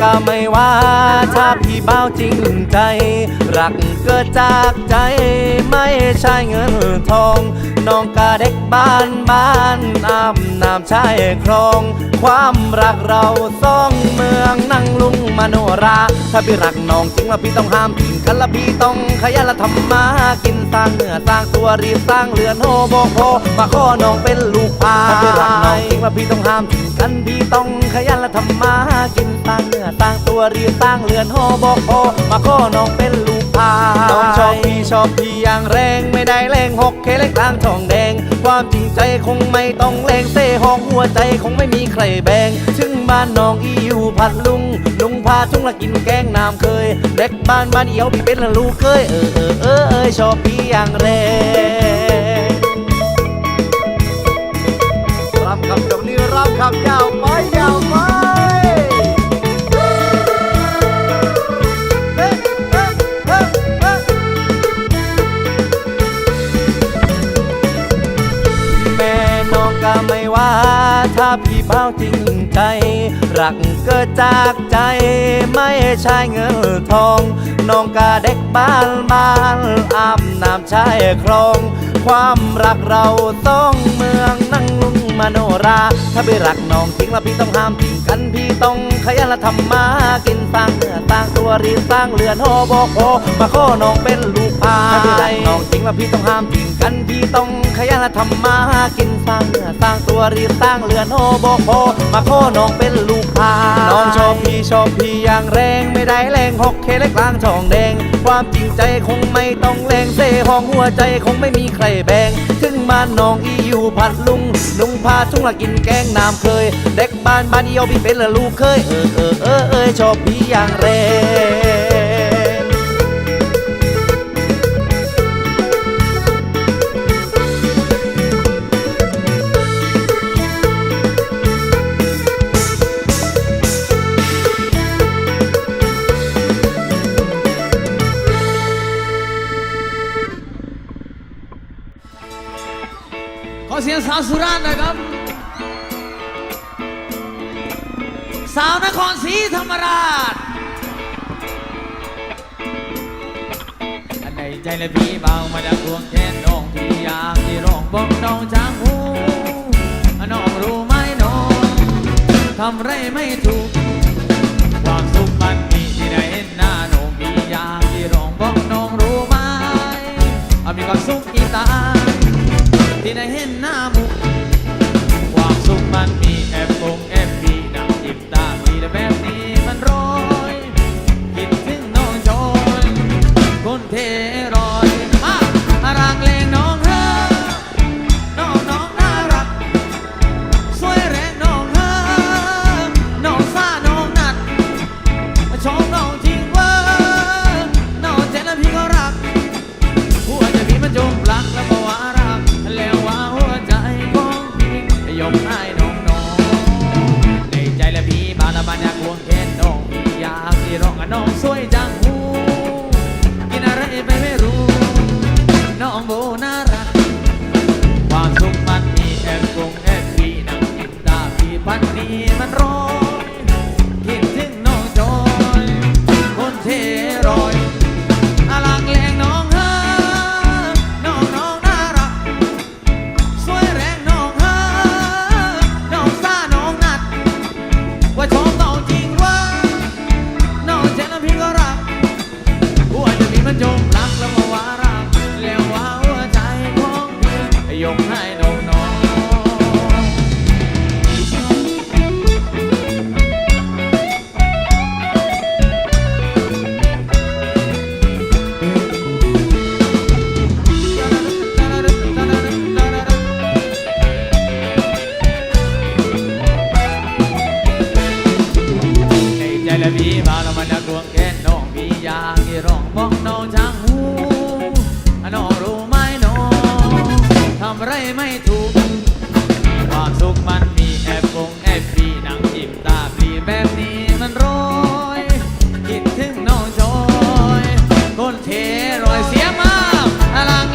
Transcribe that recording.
ก็ไม่ว่าถ้า บ้าจริงใจ รักเกิดจากใจไม่ใช่เงินทอง น้องกาเด็กบ้านบ้านอาบน้ำชายคลอง ความรักเราสองเมืองนั่งลุงมโนรา ถ้าพี่รักน้องจริงแล้วพี่ต้องห้ามทิ้งกันละพี่ต้องขยันและทำมากินสร้างเนื้อสร้างตัวรีบสร้างเรือนโฮโบโคมาข้อน้องเป็นลูกพายถ้าพี่รักน้องจริงแล้วพี่ต้องห้ามทิ้งกันพี่ต้องขยันและทำมาหากินสร้างเนื้อสร้างตัวรีบสร้างเรือนโฮโบโคมาขอน้องเป็นลูกพายน้องชอบพี่ชอบพี่อย่างแรงไม่ได้แรงหกเคเล็กกลางทองแดง ความจริงใจคงไม่ต้องแรงเซ่ห้องหัวใจคงไม่มีใครแบ่งถึงบ้านน้องอีอยู่พัดลุงลุงพาจุงละกินแกงน้ำเคยเด็กบ้านบ้านเอียวพี่เป็นลูกเคยเออเออเออเออชอบพี่อย่างแรงรับคำจบนี้รับคำยาวไปยาวไป พี่เบ้าจริงใจ รักเกิดจากใจไม่ใช่เงินทอง น้องก็เด็กบ้านบ้านอาบน้ำชายคลอง ความรักเราต้องเมืองนั่งลุงมโนรา ถ้าพี่รักน้องจริงแล้วพี่ต้องห้ามทิ้งกันพี่ต้องขยันและทำมากินสร้างเนื้อสร้างตัวรีสร้างเรือนโฮโบโคมาข้อน้องเป็นลูกพายถ้าพี่รักน้องจริงแล้วพี่ต้องห้ามทิ้งกันพี่ต้องขยันและทำมาหากินสร้างเนื้อสร้างตัวรีบสร้างเรือนโฮโบโคมาขอน้องเป็นลูกพาน้องชอบพี่ชอบพี่อย่างแรงไม่ได้แรงหกเคเล็กลางทองแดง ความจริงใจคงไม่ต้องแรงเซ่ห้องหัวใจคงไม่มีใครแบ่งถึงบ้าน้องอีอยู่พัดลุงลุงพาจุงละกินแกงน้ำเคย เด็กบ้านบ้านเดียวพี่เป็นละลูกเคยเออเออเออเออชอบพี่อย่างแรง สียงสาวสุราษฎร์หนะครับ สาวนครศรีธรรมราช อันใดใจและพี่เบามาจากดวงแขนน้องพี่อยากที่ร้องบอกน้องจางหูน้องรู้ไหมน้องทำไรไม่ถูก ความสุขมันมีที่ไหนหน้าน้องพี่อยากที่ร้องบอกน้องรู้ไหมมีความสุขอีตา ที่ได้เห็นหน้ามุกความสุขมันมีแอบฟงแอบปีนังจิบตามีแต่แบบนี้มันร้อยคิดถึงน้องจอยคนเท ในใจและพี่บาลมันกดวงแค่น้องพี่อยากที่ร้องบอกน้องจางหูน้องรู้ไหมน้องทำไรไม่ถูก ความสุขมันมีแอบกงแอบปีนั่งจิ้มตาปีแบบนี้มันร้อยคิดถึงน้องจอยคนเทรอยเสียมากหลัง